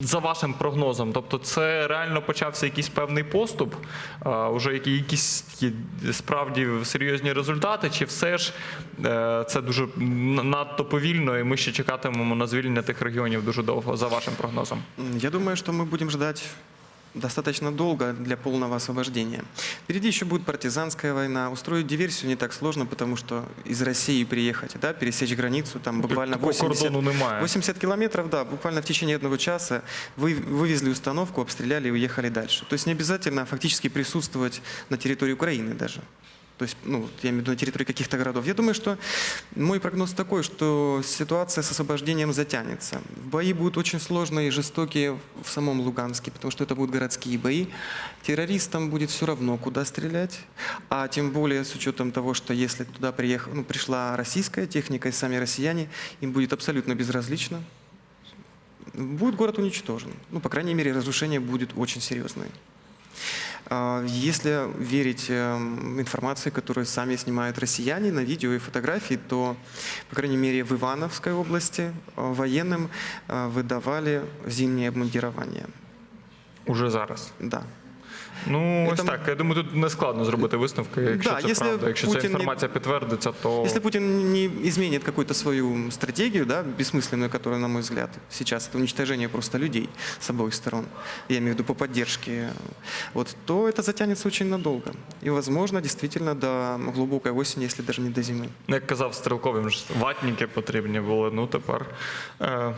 за вашим прогнозом, тобто це реально почався якийсь певний поступ, вже якісь справді серйозні результати, чи все ж е, це дуже надто повільно, і ми ще чекатимемо на звільнення тих регіонів дуже довго, за вашим прогнозом? Я думаю, що ми будемо ждать достаточно долго для полного освобождения. Впереди еще будет партизанская война. Устроить диверсию не так сложно, потому что из России приехать, да, пересечь границу, там буквально Такого 80, кордону немає. 80 километров, да, буквально в течение одного часа вы, вывезли установку, обстреляли и уехали дальше. То есть не обязательно фактически присутствовать на территории Украины даже. То есть, ну, я имею в виду на территории каких-то городов. Я думаю, что мой прогноз такой, что ситуация с освобождением затянется. Бои будут очень сложные и жестокие в самом Луганске, потому что это будут городские бои. Террористам будет все равно, куда стрелять. А тем более с учетом того, что если туда приехала, ну, пришла российская техника и сами россияне, им будет абсолютно безразлично. Будет город уничтожен. Ну, по крайней мере, разрушение будет очень серьезное. А, Если верить эм, информации, которую сами снимают россияне на видео и фотографии, то, по крайней мере, в Ивановской области э, военным э, выдавали зимнее обмундирование. Уже зараз. Да. Ну, ось Це- так. Я думаю, тут не складно зробити висновки, якщо Да, це якщо правда. Якщо ця Путін не- інформація підтвердиться, то Если Путин не изменит какую-то свою стратегию, да, бессмысленную, которая, на мой взгляд, сейчас это уничтожение просто людей с обоих сторон, я имею в виду по поддержке, вот, то это затянется очень надолго. И, возможно, действительно до глубокой осени, если даже не до зимы. як казав стрілковим, ж ватніки потрібні були. Ну тепер. Е,